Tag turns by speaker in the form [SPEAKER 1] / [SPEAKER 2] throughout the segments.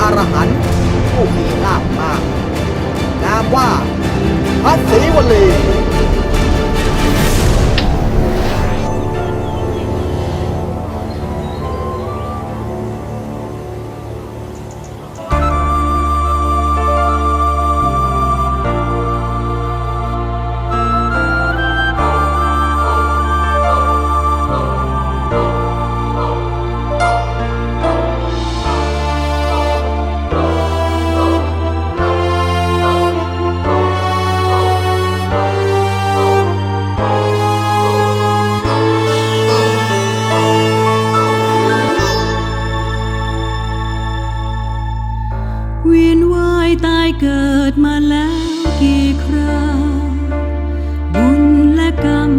[SPEAKER 1] อรหันต์ผู้มีลาภมาก นามว่าพระศรีวลี
[SPEAKER 2] เกิดมาแล้วกี่คราบุญและกรรม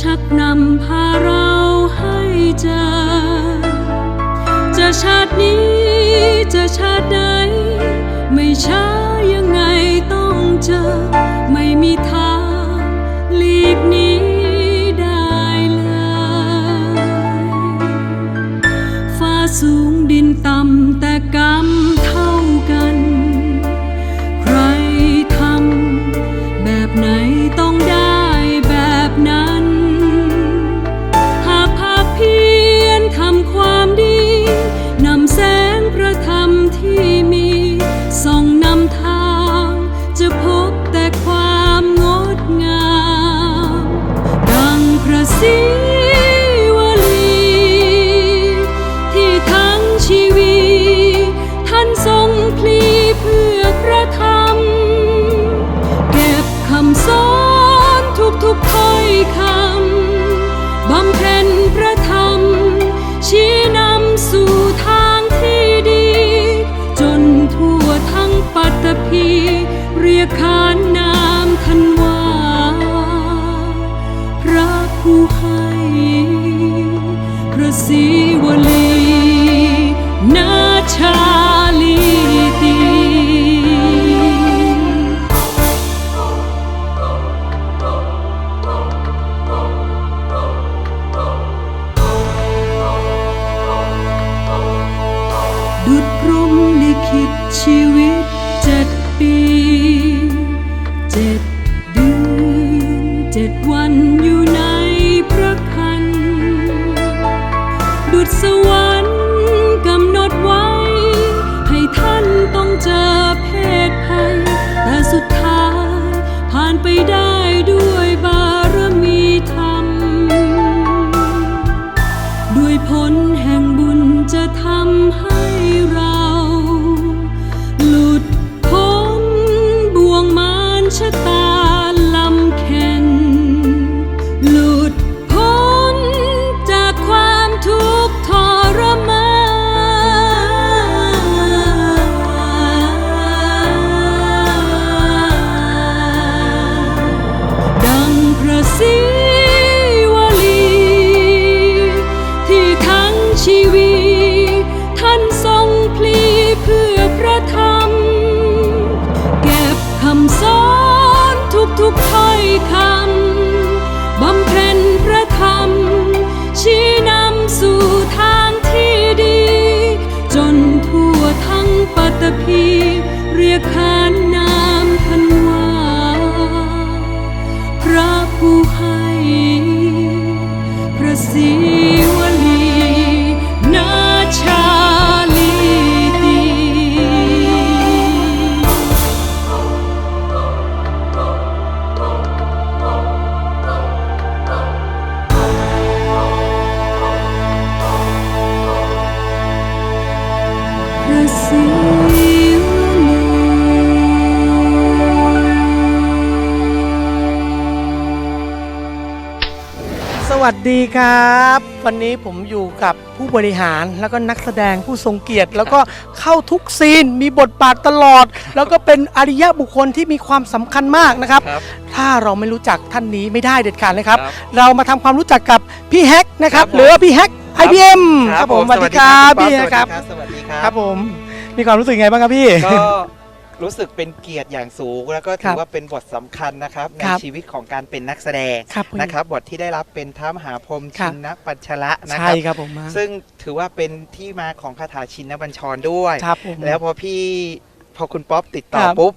[SPEAKER 2] ชักนำพาเราให้เจอ จะชาตินี้จะชาติใดไม่ช้ายังไงต้องเจอ ไม่มีทาง รียกขานนามท่านว่าพระผู้ให้พระศรีวลีนาชา ตะพีเรียกขาน
[SPEAKER 3] วัสดีครับ วันนี้ผมอยู่กับผู้บริหารแล้วก็นักแสดงผู้ทรงเกียรติ แล้วก็เข้าทุกซีนมีบทบาทตลอด แล้วก็เป็นอริยะบุคคลที่มีความสำคัญมากนะครับ
[SPEAKER 4] ครับ
[SPEAKER 3] ถ้าเราไม่รู้จักท่านนี้ไม่ได้เด็ดขาดเลยครับ
[SPEAKER 4] ครับ
[SPEAKER 3] เรามาทำความรู้จักกับพี่แฮกนะครับ
[SPEAKER 4] ครับผม
[SPEAKER 3] หรือว่าพี่แฮก IBM ครับผมสวัสดีครับ
[SPEAKER 4] สวัส
[SPEAKER 3] พี่
[SPEAKER 4] ดี
[SPEAKER 3] นะครับ
[SPEAKER 4] สวัสดีครั
[SPEAKER 3] ครับผมมีความรู้สึกไงบ้างครับพี่
[SPEAKER 4] ก็ รู้สึกเป็นเกียรติอย่างสูง แล้วก็
[SPEAKER 3] ครั
[SPEAKER 4] ถื
[SPEAKER 3] บ
[SPEAKER 4] อว่าเป็นบทสำคัญนะครับ ใน
[SPEAKER 3] ครับ
[SPEAKER 4] ชีวิตของการเป็นนักแสดง
[SPEAKER 3] ครับผม
[SPEAKER 4] นะครับบทที่ได้รับเป็นท้ามหาพรหม
[SPEAKER 3] ครั
[SPEAKER 4] ชิ
[SPEAKER 3] บ
[SPEAKER 4] นปัญชละนะค
[SPEAKER 3] ใช่
[SPEAKER 4] รับ
[SPEAKER 3] ครับผมมา
[SPEAKER 4] ซึ่งถือว่าเป็นที่มาของคาถาชินบัญชรด้วย
[SPEAKER 3] ครับผม
[SPEAKER 4] แล้วพอพี่พอคุณป๊อปติดต่อ
[SPEAKER 3] ครับ
[SPEAKER 4] ปุ๊บ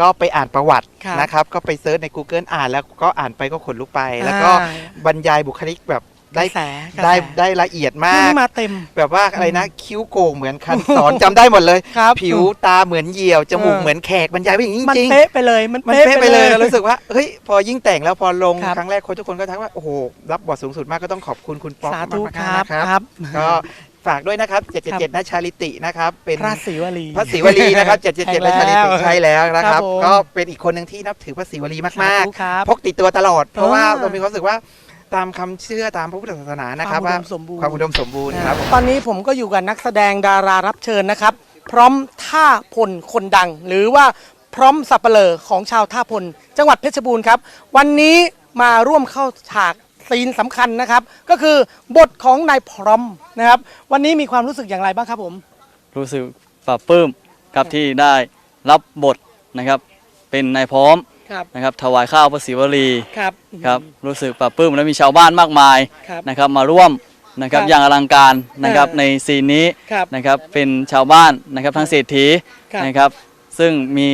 [SPEAKER 4] ก็ไปอ่านประวัติ
[SPEAKER 3] ครับ
[SPEAKER 4] นะครับ ก็ไปเซิร์ชใน Google อ่านแล้วก็อ่านไปก็ขนลุกไป แล้วก็
[SPEAKER 3] อ่า
[SPEAKER 4] บรรยายบุคลิกแบบ ได้
[SPEAKER 3] กระแสกระแส
[SPEAKER 4] ได้ได้ละเอียด
[SPEAKER 3] เรื่อง
[SPEAKER 4] มาก
[SPEAKER 3] นี้มาเต็ม
[SPEAKER 4] แบบว่าอะไรนะ คิ้วโก่งเหมือนคันสอนจำได้หมดเลย
[SPEAKER 3] ครับ
[SPEAKER 4] ผิวตาเหมือนเหยี่ยวจมูก
[SPEAKER 3] เออ
[SPEAKER 4] เหมือนแขกบรรยายไปอย่างนี้
[SPEAKER 3] มัน
[SPEAKER 4] จริง
[SPEAKER 3] เป๊ะไปเลยมัน
[SPEAKER 4] มัน
[SPEAKER 3] เป๊ะ
[SPEAKER 4] เป๊ะ
[SPEAKER 3] ไป
[SPEAKER 4] ไป
[SPEAKER 3] เล
[SPEAKER 4] เลยยแล้วรู้สึกว่าเฮ้ยพอยิ่งแต่งแล้วพอลง
[SPEAKER 3] ครับ
[SPEAKER 4] ครั้งแรกคนทุกคนก็ทักว่า โอ้โห รับบทสูงสุดมากก็ต้องขอบคุณคุณป๊อป
[SPEAKER 3] สาธุ
[SPEAKER 4] มาก
[SPEAKER 3] ค
[SPEAKER 4] ๆ
[SPEAKER 3] รับ
[SPEAKER 4] นะครับ
[SPEAKER 3] ครับ
[SPEAKER 4] ก็ฝากด้วยนะครับ 777นะชาลิตินะครับ เป็น
[SPEAKER 3] พระศิวลี
[SPEAKER 4] พระศิวลีนะครับ 777นะชาลิติใช่แล้วนะค
[SPEAKER 3] ครั
[SPEAKER 4] รั
[SPEAKER 3] บบผม
[SPEAKER 4] ก็เป็นอีกคนหนึ่งที่นับถือพระศิวลีมาก
[SPEAKER 3] สาธุครับ
[SPEAKER 4] ๆ พกติดตัวตลอด เพราะว่า
[SPEAKER 3] อ่า
[SPEAKER 4] เรามีความรู้สึกว่า ตามคำเชื่อตามพระพุทธศาสนานะครับ
[SPEAKER 3] ความอุ
[SPEAKER 4] ว่า
[SPEAKER 3] ดมสมบูรณ์
[SPEAKER 4] ความอุดมสมบูรณ์ครับ
[SPEAKER 3] ตอนนี้ผมก็อยู่กับนักแสดงดารารับเชิญนะครับ พร้อมท่าพลคนดัง หรือว่าพร้อมสับเปลอของชาวท่าพล จังหวัดเพชรบูรณ์ครับ วันนี้มาร่วมเข้าฉากซีนสำคัญนะครับ ก็คือบทของนายพร้อมนะครับ วันนี้มีความรู้สึกอย่างไรบ้างครับผม
[SPEAKER 5] รู้สึกปลาบปลื้มครับที่ได้รับบทนะครับ เป็นนายพร้อม
[SPEAKER 3] ครับ
[SPEAKER 5] นะครับถวายข้าวพระศิวลี
[SPEAKER 3] ครับ
[SPEAKER 5] ครับรู้สึกปลาบปลื้มและมีชาวบ้านมากมาย
[SPEAKER 3] ครับ
[SPEAKER 5] นะครับมาร่วมนะครับ
[SPEAKER 3] ครับ
[SPEAKER 5] อย่างอลังการนะครับ
[SPEAKER 3] เออ
[SPEAKER 5] ในซีนนี้
[SPEAKER 3] ครับ
[SPEAKER 5] นะครับเป็นชาวบ้านนะครับทั้งเศรษฐี
[SPEAKER 3] ครับ
[SPEAKER 5] นะครับซึ่งมี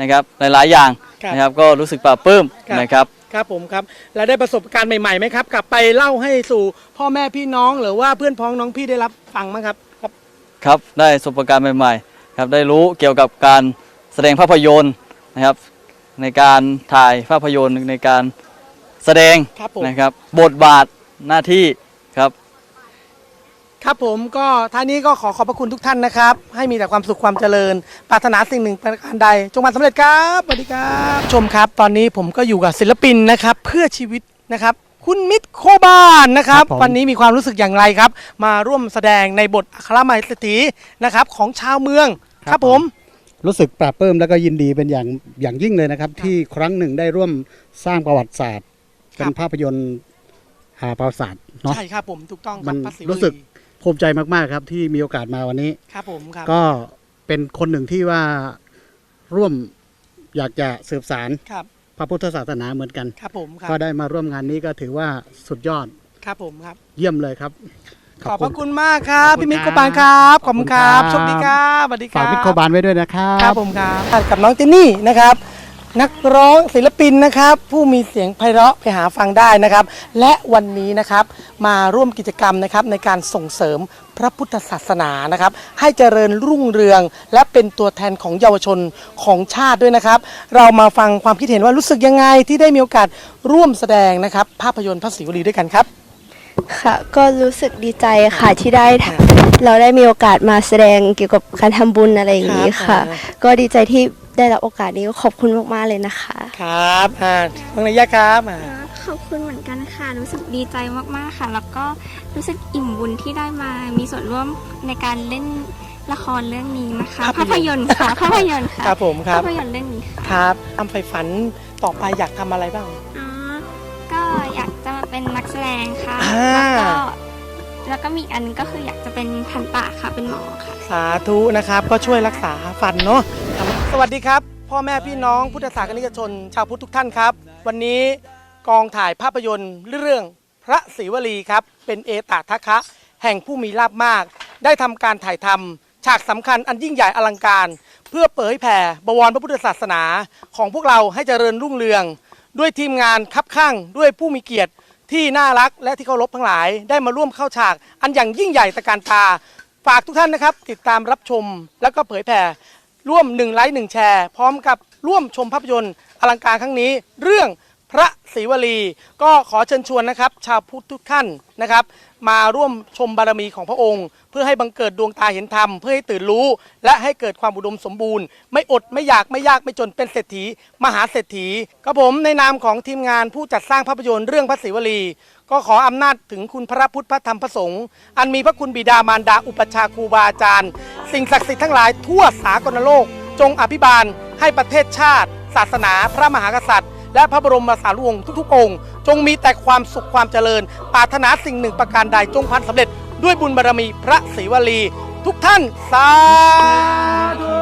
[SPEAKER 5] นะครับหลาย ๆ อย่าง
[SPEAKER 3] ครับ
[SPEAKER 5] นะครับก็รู้สึกปลาบปลื้ม
[SPEAKER 3] ครับ
[SPEAKER 5] นะครับ
[SPEAKER 3] ครับผมครับ แล้วได้ประสบการณ์ใหม่ๆไหมครับ กลับไปเล่าให้สู่พ่อแม่พี่น้องหรือว่าเพื่อนพ้องน้องพี่ได้รับฟังมั้งครับครับ
[SPEAKER 5] ครับได้ประสบการณ์ใหม่ๆครับได้รู้เกี่ยวกับการแสดงภาพยนตร์นะครับ ในการถ่ายภาพยนตร์ในการแสดง
[SPEAKER 3] ครับผม
[SPEAKER 5] นะครับ บทบาทหน้าที่ครับ
[SPEAKER 3] ครับผมก็ท่านี้ก็ขอขอบพระคุณทุกท่านนะครับ ให้มีแต่ความสุขความเจริญ ปรารถนาสิ่งหนึ่งประการใด จงมาสำเร็จครับสวัสดีครับชมครับ ตอนนี้ผมก็อยู่กับศิลปินนะครับ เพื่อชีวิตนะครับ คุณมิตรโคบานนะครับ
[SPEAKER 6] ครับผม
[SPEAKER 3] วันนี้มีความรู้สึกอย่างไรครับ มาร่วมแสดงในบทอัครมัยเศรษฐีนะครับ ของชาวเมืองครับผม
[SPEAKER 6] รู้สึกปลาบปลื้มแล้วก็ยินดีเป็นอย่างอย่างยิ่งเลยนะครับ ที่ครั้งหนึ่งได้ร่วมสร้างประวัติศาสตร์
[SPEAKER 3] ครับ
[SPEAKER 6] เป็นภาพยนตร์หาประวัติศาสตร์เนาะ
[SPEAKER 3] ใช่ครับผมถูกต้องค
[SPEAKER 6] มั
[SPEAKER 3] รับ
[SPEAKER 6] น
[SPEAKER 3] พระศิว
[SPEAKER 6] รู้สึก
[SPEAKER 3] ลี
[SPEAKER 6] ภูมิใจมากๆครับ ที่มีโอกาสมาวันนี้
[SPEAKER 3] ครับผมครับ
[SPEAKER 6] ก็เป็นคนหนึ่งที่ว่าร่วมอยากจะสืบสาร
[SPEAKER 3] ครับ
[SPEAKER 6] พระพุทธศาสนาเหมือนกัน
[SPEAKER 3] ครับผมครับ
[SPEAKER 6] ก็ได้มาร่วมงานนี้ก็ถือว่าสุดยอด
[SPEAKER 3] ครับผมครับ
[SPEAKER 6] เยี่ยมเลยครับ
[SPEAKER 3] ขอบพระคุณมากครับ
[SPEAKER 6] ขอบคุณ
[SPEAKER 3] พี่มิตร
[SPEAKER 6] ค
[SPEAKER 3] โครับบานครับขอบคุณครับ
[SPEAKER 6] ขอบคุณครับ
[SPEAKER 3] โชคดีครับสวัสดีค
[SPEAKER 6] ฝา
[SPEAKER 3] รั
[SPEAKER 6] ก
[SPEAKER 3] บ
[SPEAKER 6] มิตรโคบานไว้ด้วยนะครั
[SPEAKER 3] ครับ
[SPEAKER 6] บ
[SPEAKER 3] ผมครับกับน้องเจนนี่นะครับ นักร้องศิลปินนะครับ ผู้มีเสียงไพเราะไปหาฟังได้นะครับ และวันนี้นะครับมาร่วมกิจกรรมนะครับในการส่งเสริมพระพุทธศาสนานะครับ ให้เจริญรุ่งเรือง และเป็นตัวแทนของเยาวชนของชาติด้วยนะครับ เรามาฟังความคิดเห็นว่ารู้สึกยังไงที่ได้มีโอกาสร่วมแสดงนะครับ ภาพยนตร์พระศิวลีด้วยกันครับ
[SPEAKER 7] ค่ะ ก็รู้สึกดีใจค่ะที่ได้ทำเราได้มีโอกาสมาแสดงเกี่ยวกับการทำบุญอะไรอย่างนี้
[SPEAKER 3] ครั
[SPEAKER 7] ค่ะ
[SPEAKER 3] บ
[SPEAKER 7] ก็ดีใจที่ได้รับโอกาสนี้ก็ขอบคุณมากๆเลยนะคะ
[SPEAKER 3] ครับอ่าน้องนายะครับอ่า
[SPEAKER 8] ขอบคุณเหมือนกันค่ะ รู้สึกดีใจมากๆค่ะ แล้วก็รู้สึกอิ่มบุญที่ได้มามีส่วนร่วมในการเล่นละครเรื่องนี้นะคะ
[SPEAKER 3] ภา
[SPEAKER 8] ภา
[SPEAKER 3] พ
[SPEAKER 8] พ
[SPEAKER 3] ย
[SPEAKER 8] ย
[SPEAKER 3] น
[SPEAKER 8] น
[SPEAKER 3] ต
[SPEAKER 8] ต
[SPEAKER 3] ร์
[SPEAKER 8] ร์ค่ะภาพยนตร์ค่ะ
[SPEAKER 3] ครับผมครับ
[SPEAKER 8] ภาพยนตร์เรื่องนี้ค่ะ
[SPEAKER 3] ครับทำไฟฝันต่อไปอยากทำอะไรบ้าง
[SPEAKER 8] อ๋อก็อยากจะมา เป็นนักแสดงค่ะ
[SPEAKER 3] อ่า
[SPEAKER 8] แล้วก็แล้วก็มีอีกอันนึงก็คืออยากจะเป็นทันตะค่ะเป็นหมอค่ะ
[SPEAKER 3] สาธุนะครับ ก็ช่วยรักษาฟันเนาะสวัสดีครับ พ่อแม่พี่น้องพุทธศาสนิกชน ชาวพุทธทุกท่านครับ วันนี้กองถ่ายภาพยนตร์เรื่องพระศรีวลีครับ เป็นเอตทัคคะ แห่งผู้มีลาบมาก ได้ทำการถ่ายทำฉากสำคัญอันยิ่งใหญ่อลังการ เพื่อเผยแผ่บวรพระพุทธศาสนา ของพวกเราให้เจริญรุ่งเรือง ด้วยทีมงานคับข้างด้วยผู้มีเกียรติ ที่น่ารักและที่เคารพทั้งหลาย ได้มาร่วมเข้าฉาก อันอย่างยิ่งใหญ่ตะการตา ฝากทุกท่านนะครับ ติดตามรับชมแล้วก็เผยแผ่ร่วม1ไลค์1แชร์ พร้อมกับร่วมชมภาพยนตร์อลังการครั้งนี้ เรื่อง พระศรีวลี ก็ขอเชิญชวนนะครับ ชาวพุทธทุกท่านนะครับ มาร่วมชมบารมีของพระองค์ เพื่อให้บังเกิดดวงตาเห็นธรรม เพื่อให้ตื่นรู้ และให้เกิดความอุดมสมบูรณ์ ไม่อดไม่อยากไม่ยากไม่จนเป็นเศรษฐี มหาเศรษฐีกับผมในนามของทีมงานผู้จัดสร้างภาพยนตร์เรื่องพระศรีวลี ก็ขออำนาจถึงคุณพระพุทธพระธรรมพระสงฆ์อันมีพระคุณบิดามารดาอุปชาครูบาอาจารย์ สิ่งศักดิ์สิทธิ์ทั้งหลายทั่วสากลโลก จงอภิบาลให้ประเทศชาติ ศาสนาพระมหากษัตริย์ และพระบรมสารีวงศ์ทุกๆองค์ จงมีแต่ความสุขความเจริญ ปรารถนาสิ่งหนึ่งประการใดจงพันสำเร็จ ด้วยบุญบารมีพระศรีวลี ทุกท่านสาธุ